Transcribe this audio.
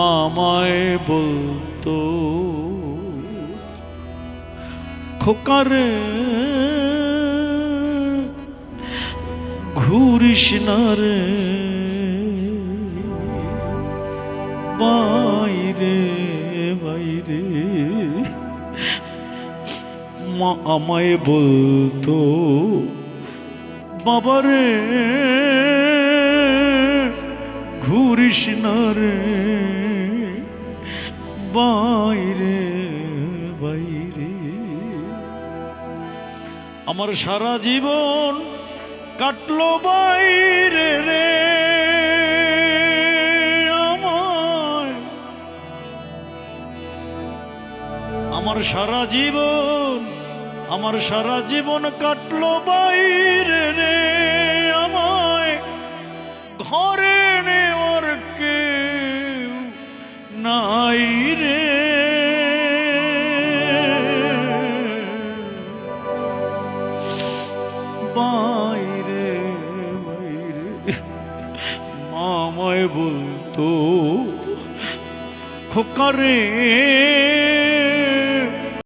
মামায় বলতো খোকারে ঘুরিস না বাইরে বাইরে। মা আমায় বলতো বাবারে ঘুরিস না রে। বাইরে বাইরে। আমার সারা জীবন কাটলো বাইরে রে। আমার সারা জীবন, আমার সারা জীবন কাটলো বাইরে রে। আমায় ঘরে নেওয়ার কেউ নাই। বাইরে বাইরে। মামায় বলতো খোকারে।